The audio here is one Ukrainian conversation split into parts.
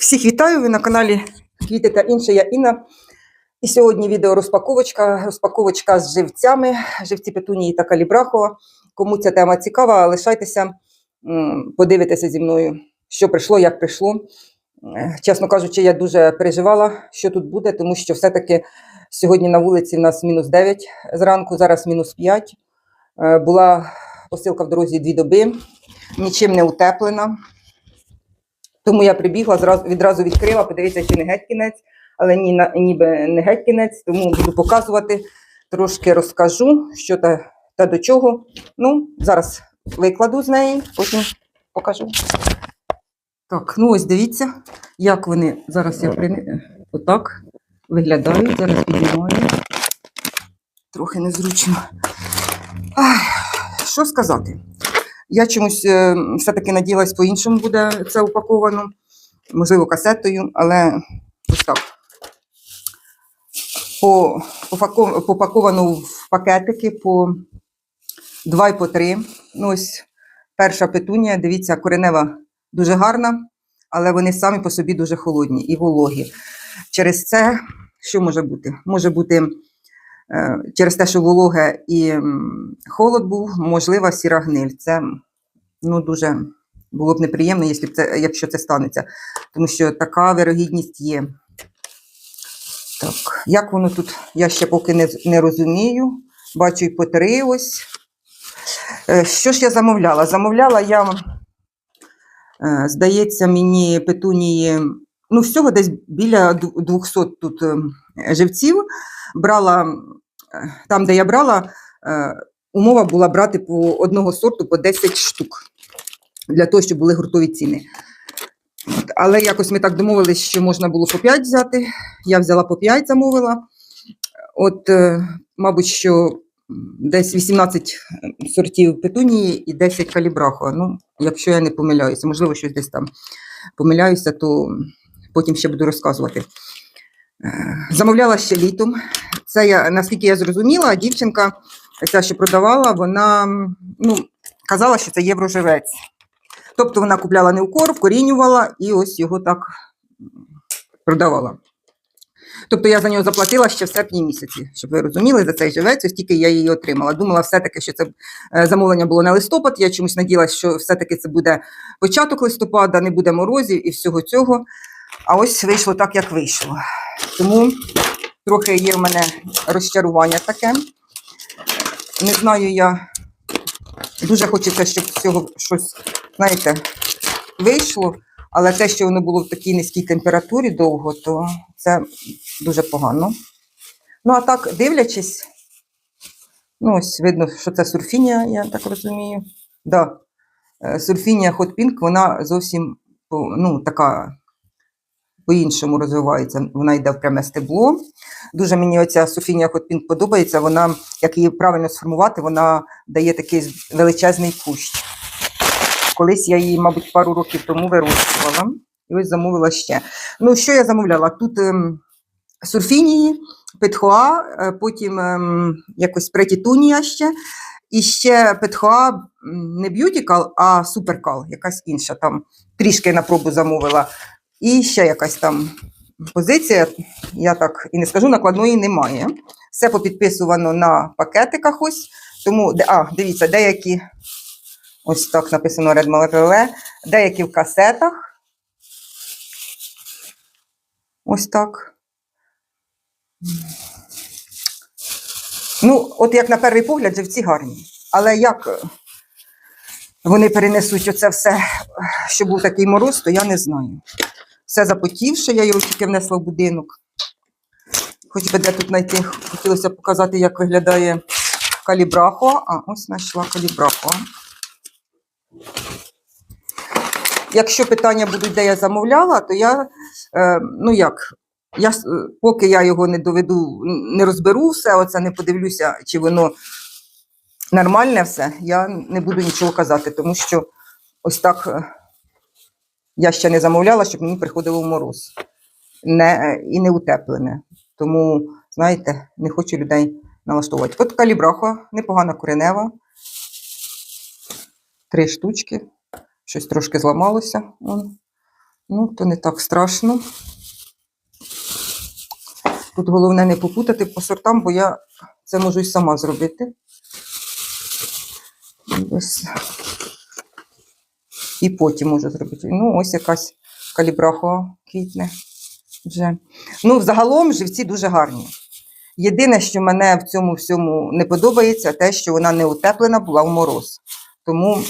Всіх вітаю! Ви на каналі Квіти та інше. Я Інна. І сьогодні відео розпаковочка. З живцями, живці петунії та калібрахова. Кому ця тема цікава, лишайтеся, м, подивитеся зі мною, що прийшло, як прийшло. Е, Чесно кажучи, я дуже переживала, що тут буде, тому що все-таки сьогодні на вулиці в нас мінус 9 зранку, зараз мінус 5. Е, Була посилка в дорозі дві доби, нічим не утеплена. Тому я прибігла, зразу, відразу відкрила, подивіться, чи не геть кінець, але ні, на- ніби не геть кінець, тому буду показувати, трошки розкажу, що та, та до чого. Ну, зараз викладу з неї, потім покажу. Так, ну ось дивіться, як вони зараз я при... отак виглядають. Зараз піднімаю. Трохи незручно. Ай, що сказати? Я чомусь е, все-таки надіялась, по-іншому буде це упаковано, можливо, касетою, але ось так. По, попаковано в пакетики по 2 і по 3. Ну, ось перша петунія, дивіться, коренева дуже гарна, але вони самі по собі дуже холодні і вологі. Через це, що може бути? Може бути через те, що вологе і холод був, можлива сіра гниль. Це ну, дуже було б неприємно, якщо, це, якщо це станеться. Тому що така вирогідність є. Так, як воно тут, я ще поки не, не розумію. Бачу і по три ось. Е, Що ж я замовляла? Замовляла я, е, здається, мені петунії, ну, всього десь біля 200 тут е, живців. Брала, е, там, де я брала, е, умова була брати по одного сорту по 10 штук для того, щоб були гуртові ціни. Але якось ми так домовились, що можна було по 5 взяти. Я взяла по 5, замовила. От, е, мабуть, що десь 18 сортів петунії і 10 калібраху. Ну, якщо я не помиляюся, можливо, щось десь там помиляюся, то потім ще буду розказувати. Е, Замовляла ще літом. Це я, наскільки я зрозуміла, дівчинка, ця, що продавала, вона ну, казала, що це євроживець. Тобто вона купляла не укор, вкорінювала і ось його так продавала. Тобто я за нього заплатила ще в серпні місяці, щоб ви розуміли, за цей живець, ось тільки я її отримала. Думала все-таки, що це е, замовлення було на листопад. Я чомусь надіялася, що все-таки це буде початок листопада, не буде морозів і всього цього. А ось вийшло так, як вийшло. Тому трохи є в мене розчарування таке. Не знаю я. Дуже хочеться, щоб з цього щось, знаєте, вийшло, але те, що воно було в такій низькій температурі довго, то це дуже погано. Ну, а так, дивлячись, ну, ось видно, що це сурфінія, я так розумію. Да. е, Сурфінія Hot Pink, вона зовсім ну, така по-іншому розвивається. Вона йде в пряме стебло. Дуже мені оця Софінія Pink подобається. Вона, як її правильно сформувати, вона дає такий величезний кущ. Колись я її, мабуть, пару років тому вирощувала. І ось замовила ще. Ну, що я замовляла? Тут ем, сурфінії, петхоа, е, потім ем, якось претітунія ще. І ще петхоа не б'ютікал, а суперкал, якась інша там трішки на пробу замовила. І ще якась там позиція, я так і не скажу, накладної немає. Все попідписувано на пакетиках ось. Тому, а, дивіться, деякі, ось так написано Red Molecule, деякі в касетах. Ось так. Ну, от як на перший погляд, живці гарні. Але як вони перенесуть оце все, що був такий мороз, то я не знаю. Все запотівше, я його тільки внесла в будинок. Хоч би де тут знайти, хотілося показати, як виглядає калібрахо. А, ось знайшла калібрахо. Якщо питання будуть, де я замовляла, то я, е, ну як, я, поки я його не доведу, не розберу все, оце не подивлюся, чи воно нормальне все, я не буду нічого казати, тому що ось так е, я ще не замовляла, щоб мені приходило в мороз. Не, і не утеплене. Тому, знаєте, не хочу людей налаштовувати. От калібраха, непогана коренева. Три штучки. Щось трошки зламалося. Вон. Ну, то не так страшно. Тут головне не попутати по сортам, бо я це можу і сама зробити. Ось. І потім можу зробити. Ну, ось якась калібрахова квітне вже. Ну, загалом живці дуже гарні. Єдине, що мене в цьому всьому не подобається, те, що вона не утеплена була в мороз. Тому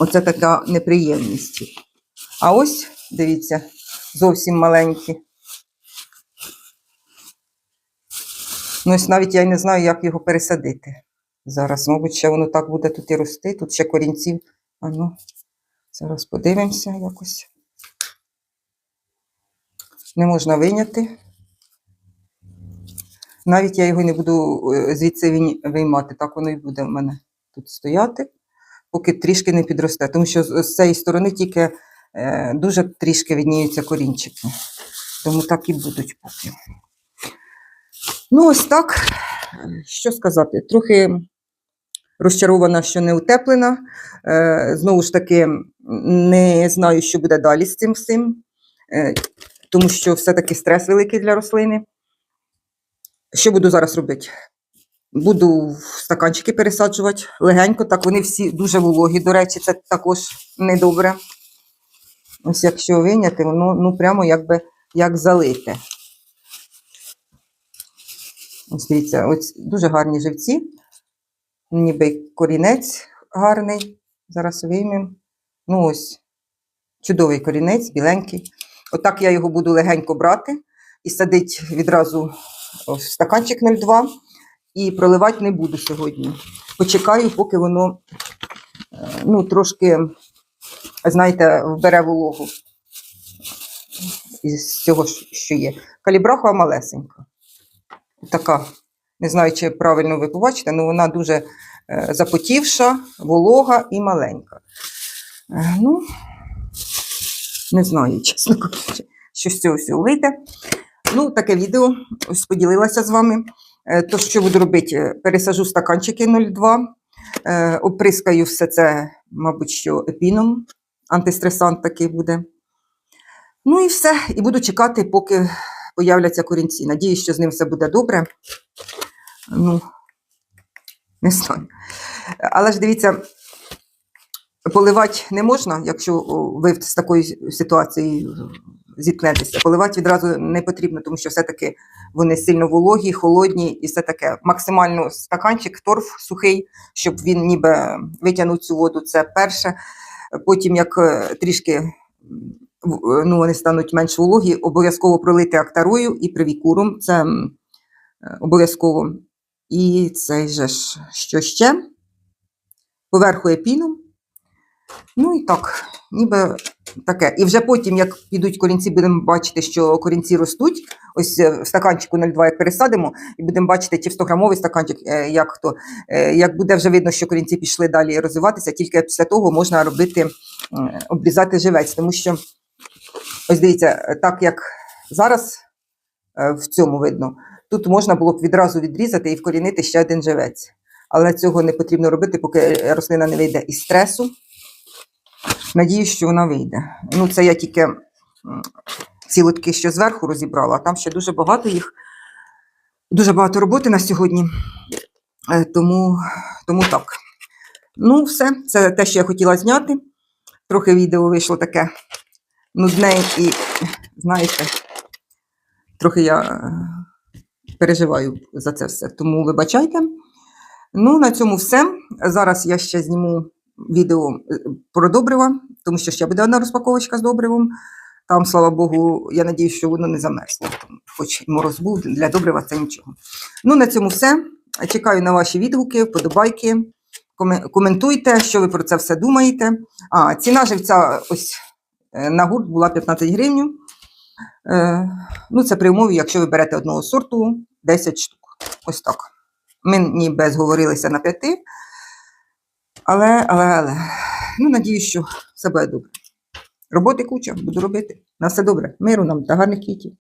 оце така неприємність. А ось, дивіться, зовсім маленькі. Ну, ось навіть я не знаю, як його пересадити. Зараз, мабуть, ще воно так буде тут і рости. Тут ще корінців. А ну, зараз подивимося якось. Не можна виняти. Навіть я його не буду е, звідси виймати, так воно і буде в мене тут стояти, поки трішки не підросте. Тому що з цієї сторони тільки е, дуже трішки відніються корінчики. Тому так і будуть поки. Ну, ось так. Що сказати? Трохи розчарована, що не утеплена. Е, знову ж таки, не знаю, що буде далі з цим всім, е, тому що все-таки стрес великий для рослини. Що буду зараз робити? Буду стаканчики пересаджувати легенько, так вони всі дуже вологі. До речі, це також недобре. Ось якщо вийняти, воно ну, прямо якби як залите. Ось дивіться, ось дуже гарні живці. Ніби корінець гарний. Зараз виймемо. Ну ось, чудовий корінець, біленький. Отак я його буду легенько брати і садити відразу в стаканчик 0,2 і проливати не буду сьогодні. Почекаю, поки воно е, ну, трошки, знаєте, вбере вологу із цього, що є. Калібрахова малесенька. Така, не знаю, чи правильно ви побачите, але вона дуже е, запотівша, волога і маленька. Е, ну, не знаю, чесно кажучи, що з цього всього вийде. Ну, таке відео ось поділилася з вами. Е, То, що буду робити, пересажу стаканчики 0,2, е, оприскаю все це, мабуть, що епіном, антистресант такий буде. Ну і все. І буду чекати, поки появляться корінці. Надіюсь, що з ним все буде добре. Ну, не знаю. Але ж дивіться, поливати не можна, якщо ви з такою ситуацією зіткнетеся. Поливати відразу не потрібно, тому що все-таки вони сильно вологі, холодні і все таке. Максимально стаканчик, торф сухий, щоб він ніби витягнув цю воду. Це перше. Потім, як е, трішки е, ну, вони стануть менш вологі, обов'язково пролити актарою і привікуром. Це е, обов'язково. І цей же ж, що ще? Поверху епіном. Ну і так, ніби таке. І вже потім, як підуть корінці, будемо бачити, що корінці ростуть. Ось е, в стаканчику 0,2 як пересадимо, і будемо бачити, чи в 100-грамовий стаканчик, е, як хто. Е, Як буде вже видно, що корінці пішли далі розвиватися, тільки після того можна робити, обрізати живець. Тому що, ось дивіться, так як зараз в цьому видно, тут можна було б відразу відрізати і вкорінити ще один живець. Але цього не потрібно робити, поки рослина не вийде із стресу. Надіюсь, що вона вийде. Ну, це я тільки ці лотки, що зверху розібрала, а там ще дуже багато їх, дуже багато роботи на сьогодні. Е, Тому, тому так. Ну, все, це те, що я хотіла зняти. Трохи відео вийшло таке нудне і, знаєте, трохи я е, переживаю за це все. Тому вибачайте. Ну, на цьому все. Зараз я ще зніму відео е, про добрива, тому що ще буде одна розпаковочка з добривом. Там, слава Богу, я надію, що воно не замерзло. Хоч мороз був, для добрива це нічого. Ну, на цьому все. Чекаю на ваші відгуки, вподобайки. Коментуйте, що ви про це все думаєте. А, ціна живця ось е, на гурт була 15 гривень. Е, ну, це при умові, якщо ви берете одного сорту 10 штук. Ось так. Ми ніби зговорилися на п'яти. Але, але, але. Ну, надіюсь, що все буде добре. Роботи куча, буду робити. На все добре. Миру нам та гарних квітів.